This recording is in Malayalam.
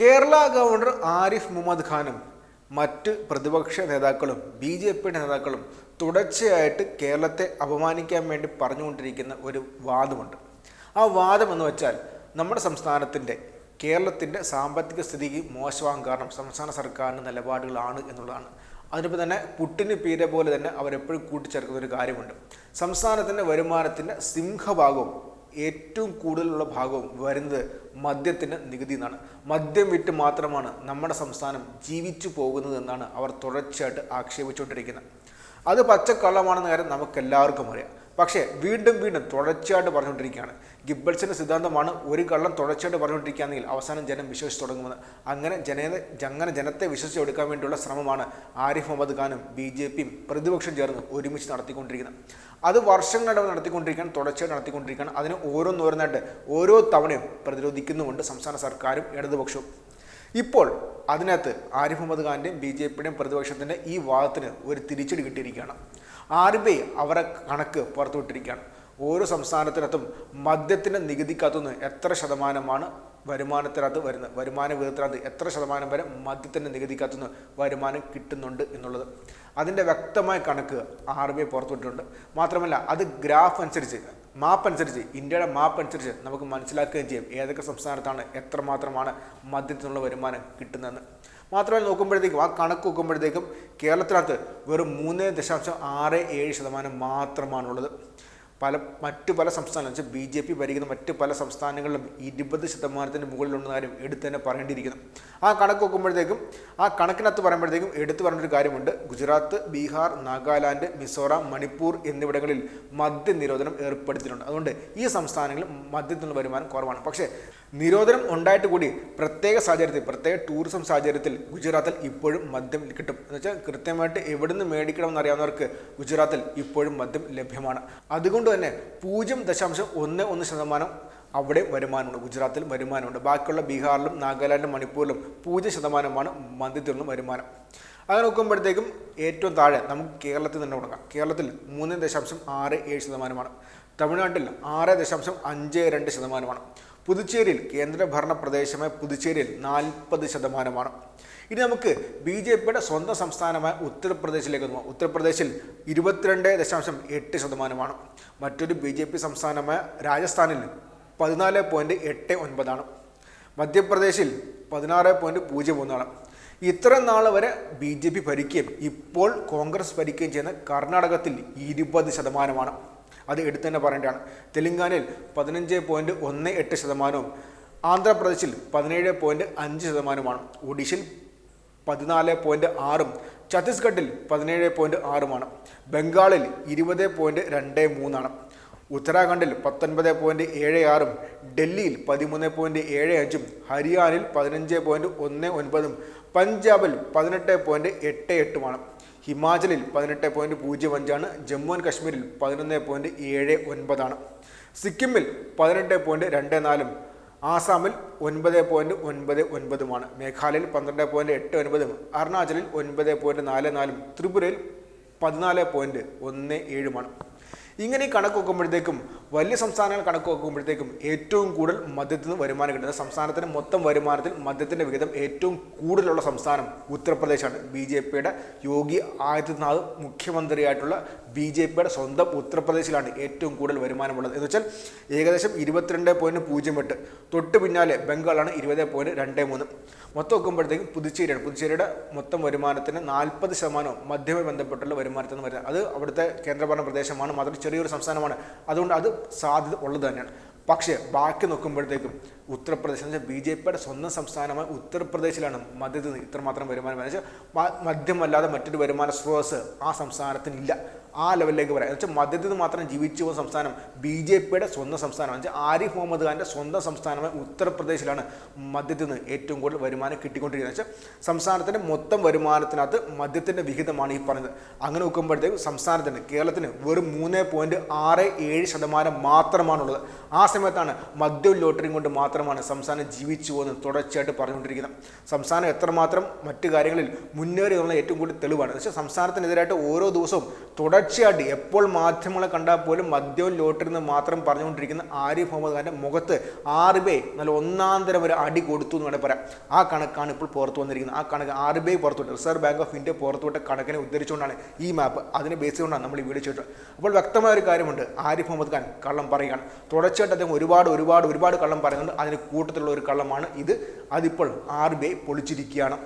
കേരള ഗവർണർ ആരിഫ് മുഹമ്മദ് ഖാനും മറ്റ് പ്രതിപക്ഷ നേതാക്കളും ബി ജെ പിയുടെ നേതാക്കളും തുടർച്ചയായിട്ട് കേരളത്തെ അപമാനിക്കാൻ വേണ്ടി പറഞ്ഞുകൊണ്ടിരിക്കുന്ന ഒരു വാദമുണ്ട്. ആ വാദം എന്ന് വെച്ചാൽ നമ്മുടെ സംസ്ഥാനത്തിന്റെ കേരളത്തിന്റെ സാമ്പത്തിക സ്ഥിതിക്ക് മോശമാകാൻ കാരണം സംസ്ഥാന സർക്കാരിന്റെ നിലപാടുകളാണ് എന്നുള്ളതാണ്. അതിനിപ്പോൾ തന്നെ പുട്ടിന് പീര പോലെ തന്നെ അവരെപ്പോഴും കൂട്ടിച്ചേർക്കുന്ന ഒരു കാര്യമുണ്ട്. സംസ്ഥാനത്തിന്റെ വരുമാനത്തിന്റെ സിംഹഭാഗവും ഏറ്റവും കൂടുതലുള്ള ഭാഗവും വരുന്നത് മദ്യത്തിന് നികുതി എന്നാണ്. മദ്യം വിറ്റ് മാത്രമാണ് നമ്മുടെ സംസ്ഥാനം ജീവിച്ചു പോകുന്നത് എന്നാണ് അവർ തുടർച്ചയായിട്ട് ആക്ഷേപിച്ചുകൊണ്ടിരിക്കുന്നത്. അത് പച്ചക്കള്ളമാണെന്ന കാര്യം നമുക്കെല്ലാവർക്കും അറിയാം. പക്ഷേ വീണ്ടും വീണ്ടും തുടർച്ചയായിട്ട് പറഞ്ഞുകൊണ്ടിരിക്കുകയാണ്. ഗിബൽസിന്റെ സിദ്ധാന്തമാണ് ഒരു കള്ളം തുടർച്ചയായിട്ട് പറഞ്ഞുകൊണ്ടിരിക്കുകയാണെങ്കിൽ അവസാനം ജനം വിശ്വസിച്ച് തുടങ്ങുമെന്ന് അങ്ങനെ ജനത അങ്ങനെ ജനത്തെ വിശ്വസിച്ചെടുക്കാൻ വേണ്ടിയുള്ള ശ്രമമാണ് ആരിഫ് മുഹമ്മദ് ഖാനും ബി ജെ പിയും പ്രതിപക്ഷം ചേർന്ന് ഒരുമിച്ച് നടത്തിക്കൊണ്ടിരിക്കുന്നത്. അത് വർഷങ്ങളായിട്ട് നടത്തിക്കൊണ്ടിരിക്കുകയാണ് തുടർച്ചയായിട്ട് നടത്തിക്കൊണ്ടിരിക്കുകയാണ്. അതിന് ഓരോന്നോരോന്നായിട്ട് ഓരോ തവണയും പ്രതിരോധിക്കുന്നുമുണ്ട് സംസ്ഥാന സർക്കാരും ഇടതുപക്ഷവും. ഇപ്പോൾ അതിനകത്ത് ആരിഫ് മുഹമ്മദ് ഖാന്റെയും ബി ജെ പിയുടെയും പ്രതിപക്ഷത്തിന്റെ ഈ വാദത്തിന് ഒരു തിരിച്ചടി കിട്ടിയിരിക്കുകയാണ്. ആർ ബി ഐ അവരെ കണക്ക് പുറത്തുവിട്ടിരിക്കുകയാണ് ഓരോ സംസ്ഥാനത്തിനകത്തും മദ്യത്തിന്റെ നികുതിക്കകത്തുനിന്ന് എത്ര ശതമാനമാണ് വരുമാനത്തിനകത്ത് വരുന്നത്? വരുമാന വിധത്തിനകത്ത് എത്ര ശതമാനം വരെ മദ്യത്തിന്റെ നികുതിക്കകത്തുനിന്ന് വരുമാനം കിട്ടുന്നുണ്ട് എന്നുള്ളത്. അതിന്റെ വ്യക്തമായ കണക്ക് ആർ ബി ഐ പുറത്തുവിട്ടിട്ടുണ്ട് മാത്രമല്ല അത് ഗ്രാഫ് അനുസരിച്ച് മാപ്പ് അനുസരിച്ച് ഇന്ത്യയുടെ മാപ്പ് അനുസരിച്ച് നമുക്ക് മനസ്സിലാക്കുകയും ചെയ്യും ഏതൊക്കെ സംസ്ഥാനത്താണ് എത്രമാത്രമാണ് മദ്യത്തിനുള്ള വരുമാനം കിട്ടുന്നതെന്ന്. മാത്രമല്ല നോക്കുമ്പോഴത്തേക്കും ആ കണക്ക് നോക്കുമ്പോഴത്തേക്കും കേരളത്തിനകത്ത് വെറും മൂന്ന് ദശാംശം ആറ് ഏഴ് ശതമാനം മാത്രമാണുള്ളത്. പല മറ്റു പല സംസ്ഥാനങ്ങൾ വെച്ചാൽ ബി ജെ പി ഭരിക്കുന്ന മറ്റ് പല സംസ്ഥാനങ്ങളിലും ഇരുപത് ശതമാനത്തിന് മുകളിലുണ്ടെന്ന കാര്യം എടുത്തു തന്നെ പറയേണ്ടിയിരിക്കുന്നു. ആ കണക്ക് നോക്കുമ്പോഴത്തേക്കും ആ കണക്കിനകത്ത് പറയുമ്പോഴത്തേക്കും എടുത്തു പറഞ്ഞൊരു കാര്യമുണ്ട്. ഗുജറാത്ത് ബീഹാർ നാഗാലാൻഡ് മിസോറാം മണിപ്പൂർ എന്നിവിടങ്ങളിൽ മദ്യനിരോധനം ഏർപ്പെടുത്തിയിട്ടുണ്ട്. അതുകൊണ്ട് ഈ സംസ്ഥാനങ്ങളിൽ മദ്യത്തിനുള്ള വരുമാനം കുറവാണ്. പക്ഷേ നിരോധനം ഉണ്ടായിട്ട് കൂടി പ്രത്യേക സാഹചര്യത്തിൽ പ്രത്യേക ടൂറിസം സാഹചര്യത്തിൽ ഗുജറാത്തിൽ ഇപ്പോഴും മദ്യം കിട്ടും. എന്ന് വെച്ചാൽ കൃത്യമായിട്ട് എവിടുന്ന് മേടിക്കണമെന്ന് അറിയാവുന്നവർക്ക് ഗുജറാത്തിൽ ഇപ്പോഴും മദ്യം ലഭ്യമാണ്. അതുകൊണ്ട് തന്നെ പൂജ്യം ദശാംശം ഒന്ന് ഒന്ന് ശതമാനം അവിടെ വരുമാനമുണ്ട്. ഗുജറാത്തിൽ വരുമാനമുണ്ട്. ബാക്കിയുള്ള ബീഹാറിലും നാഗാലാൻഡിലും മണിപ്പൂരിലും പൂജ്യം ശതമാനമാണ് മദ്യത്തിൽ നിന്നും വരുമാനം. അങ്ങനെ നോക്കുമ്പോഴത്തേക്കും ഏറ്റവും താഴെ നമുക്ക് കേരളത്തിൽ തന്നെ കൊടുക്കാം. കേരളത്തിൽ മൂന്ന് ദശാംശം ആറ് ഏഴ് ശതമാനമാണ്. തമിഴ്നാട്ടിൽ ആറ് ദശാംശം അഞ്ച് രണ്ട് ശതമാനമാണ്. പുതുച്ചേരിയിൽ കേന്ദ്രഭരണ പ്രദേശമായ പുതുച്ചേരിയിൽ നാൽപ്പത് ശതമാനമാണ്. ഇനി നമുക്ക് ബി ജെ പിയുടെ സ്വന്തം സംസ്ഥാനമായ ഉത്തർപ്രദേശിലേക്ക് നോക്കാം. ഉത്തർപ്രദേശിൽ ഇരുപത്തിരണ്ട് ദശാംശം എട്ട് ശതമാനമാണ്. മറ്റൊരു ബി ജെ പി സംസ്ഥാനമായ രാജസ്ഥാനിൽ പതിനാല് പോയിന്റ് എട്ട് ഒൻപതാണ്. മധ്യപ്രദേശിൽ പതിനാറ് പോയിന്റ് പൂജ്യം ഒന്നാണ് ഇത്ര നാൾ വരെ ബി ജെ പി ഭരിക്കുകയും ഇപ്പോൾ കോൺഗ്രസ് ഭരിക്കുകയും ചെയ്യുന്ന കർണാടകത്തിൽ ഇരുപത് ശതമാനമാണ്. അത് എടുത്തു തന്നെ പറയേണ്ടതാണ്. തെലങ്കാനയിൽ പതിനഞ്ച് പോയിന്റ് ഒന്ന് എട്ട് ശതമാനവും ആന്ധ്രാപ്രദേശിൽ പതിനേഴ് പോയിന്റ് അഞ്ച് ശതമാനമാണ് ഒഡീഷയിൽ പതിനാല് പോയിന്റ് ആറും ഛത്തീസ്ഗഡിൽ പതിനേഴ് പോയിന്റ് ആറുമാണ് ബംഗാളിൽ ഇരുപത് പോയിന്റ് രണ്ട് മൂന്നാണ് ഉത്തരാഖണ്ഡിൽ പത്തൊൻപത് പോയിന്റ് ഏഴ് ആറും ഡൽഹിയിൽ പതിമൂന്ന് പോയിന്റ് ഏഴ് അഞ്ചും ഹരിയാനയിൽ പതിനഞ്ച് പോയിന്റ് ഒന്ന് ഒൻപതും പഞ്ചാബിൽ പതിനെട്ട് പോയിന്റ് എട്ട് എട്ടുമാണ് ഹിമാചലിൽ പതിനെട്ട് പോയിന്റ് പൂജ്യം അഞ്ചാണ് ജമ്മു ആൻഡ് കശ്മീരിൽ പതിനൊന്ന് പോയിന്റ് ഏഴ് ഒൻപതാണ് സിക്കിമിൽ പതിനെട്ട് പോയിന്റ് രണ്ട് നാലും ആസാമിൽ ഒൻപത് പോയിന്റ് ഒൻപത് ഒൻപതുമാണ് മേഘാലയയിൽ പന്ത്രണ്ട് പോയിന്റ് എട്ട് ഒൻപതും അരുണാചലിൽ ഒൻപത് പോയിന്റ് നാല് നാലും ത്രിപുരയിൽ പതിനാല് പോയിന്റ് ഒന്ന് ഏഴുമാണ് ഇങ്ങനെ ഈ കണക്ക് നോക്കുമ്പോഴത്തേക്കും വലിയ സംസ്ഥാനങ്ങൾ കണക്ക് നോക്കുമ്പോഴത്തേക്കും ഏറ്റവും കൂടുതൽ മദ്യത്തിൽ നിന്ന് വരുമാനം കിട്ടുന്നത്. സംസ്ഥാനത്തിന് മൊത്തം വരുമാനത്തിൽ മദ്യത്തിന്റെ വിഹിതം ഏറ്റവും കൂടുതലുള്ള സംസ്ഥാനം ഉത്തർപ്രദേശാണ്. ബി ജെ പിയുടെ യോഗി ആദിത്യനാഥ് മുഖ്യമന്ത്രിയായിട്ടുള്ള ബി ജെ പിയുടെ സ്വന്തം ഉത്തർപ്രദേശിലാണ് ഏറ്റവും കൂടുതൽ വരുമാനമുള്ളത്. എന്ന് വെച്ചാൽ ഏകദേശം ഇരുപത്തിരണ്ട് പോയിന്റ് പൂജ്യം എട്ട്. തൊട്ട് പിന്നാലെ ബംഗാളാണ് ഇരുപത് പോയിന്റ് രണ്ട് മൂന്ന്. മൊത്തം നോക്കുമ്പോഴത്തേക്കും പുതുച്ചേരിയാണ്. പുതുച്ചേരിയുടെ മൊത്തം വരുമാനത്തിന് നാൽപ്പത് ശതമാനവും മദ്യവുമായി ബന്ധപ്പെട്ടുള്ള വരുമാനത്തിൽ നിന്ന് വരുന്നത്. അത് അവിടുത്തെ കേന്ദ്രഭരണ പ്രദേശമാണ്. മാത്രം ചെറിയൊരു സംസ്ഥാനമാണ്. അതുകൊണ്ട് അത് സാധ്യത ഉള്ളത് തന്നെയാണ്. പക്ഷേ ബാക്കി നോക്കുമ്പോഴത്തേക്കും ഉത്തർപ്രദേശ് എന്ന് വെച്ചാൽ ബി ജെ പിയുടെ സ്വന്തം സംസ്ഥാനമായ ഉത്തർപ്രദേശിലാണ് മദ്യത്തിൽ നിന്ന് ഇത്രമാത്രം വരുമാനം എന്ന് വെച്ചാൽ മദ്യമല്ലാതെ മറ്റൊരു വരുമാന സ്രോതസ് ആ സംസ്ഥാനത്തിനില്ല. ആ ലെവലിലേക്ക് പറയാം എന്ന് വെച്ചാൽ മദ്യത്തിൽ മാത്രം ജീവിച്ചു പോകുന്ന സംസ്ഥാനം ബി ജെ പിയുടെ സ്വന്തം സംസ്ഥാനം വെച്ചാൽ ആരിഫ് മുഹമ്മദ് ഖാന്റെ സ്വന്തം സംസ്ഥാനമായ ഉത്തർപ്രദേശിലാണ് മദ്യത്തിൽ നിന്ന് ഏറ്റവും കൂടുതൽ വരുമാനം കിട്ടിക്കൊണ്ടിരിക്കുന്നത്. വെച്ചാൽ സംസ്ഥാനത്തിന്റെ മൊത്തം വരുമാനത്തിനകത്ത് മദ്യത്തിന്റെ വിഹിതമാണ് ഈ പറഞ്ഞത് അങ്ങനെ നോക്കുമ്പോഴത്തേക്കും സംസ്ഥാനത്തിന് കേരളത്തിന് വെറും മൂന്ന് പോയിന്റ് ആറ് ഏഴ് ശതമാനം മാത്രമാണുള്ളത്. ആ സമയത്താണ് മദ്യവും ലോട്ടറിയും കൊണ്ട് മാത്രമാണ് സംസ്ഥാനം ജീവിച്ചു പോകുന്നത് തുടർച്ചയായിട്ട് പറഞ്ഞുകൊണ്ടിരിക്കുന്നത്. സംസ്ഥാനം എത്രമാത്രം മറ്റു കാര്യങ്ങളിൽ മുന്നേറി എന്നുള്ള ഏറ്റവും കൂടുതൽ തെളിവാണ്. വെച്ചാൽ സംസ്ഥാനത്തിനെതിരായിട്ട് ഓരോ ദിവസവും തുടർ തുടർച്ചയായിട്ട് എപ്പോൾ മാധ്യമങ്ങളെ കണ്ടാൽ പോലും മദ്യവും ലോട്ടറി എന്ന് മാത്രം പറഞ്ഞുകൊണ്ടിരിക്കുന്ന ആരിഫ് മുഹമ്മദ് ഖാന്റെ മുഖത്ത് ആർ ബി ഐ നല്ല ഒന്നാം തരം ഒരു അടി കൊടുത്തു എന്ന് വേണമെങ്കിൽ പറയാം. ആ കണക്കാണ് ഇപ്പോൾ പുറത്തു വന്നിരിക്കുന്നത്. ആ കണക്ക് ആർ ബി ഐ പുറത്തുവിട്ട് റിസർവ് ബാങ്ക് ഓഫ് ഇന്ത്യ പുറത്തുവിട്ട കണക്കിനെ ഉദ്ധരിച്ചുകൊണ്ടാണ് ഈ മാപ്പ്. അതിനെ ബേസ് ചെയ്തുകൊണ്ടാണ് നമ്മൾ ഈ വീഡിയോ ചെയ്തത്. അപ്പോൾ വ്യക്തമായ ഒരു കാര്യമുണ്ട്. ആരിഫ് മുഹമ്മദ് ഖാൻ കള്ളം പറയുകയാണ്. തുടർച്ചയായിട്ട് അദ്ദേഹം ഒരുപാട് ഒരുപാട് ഒരുപാട് കള്ളം പറയുന്നുണ്ട്. അതിന് കൂട്ടത്തിലുള്ള ഒരു കള്ളമാണ് ഇത്. അതിപ്പോൾ ആർ ബി ഐ പൊളിച്ചിരിക്കുകയാണ്.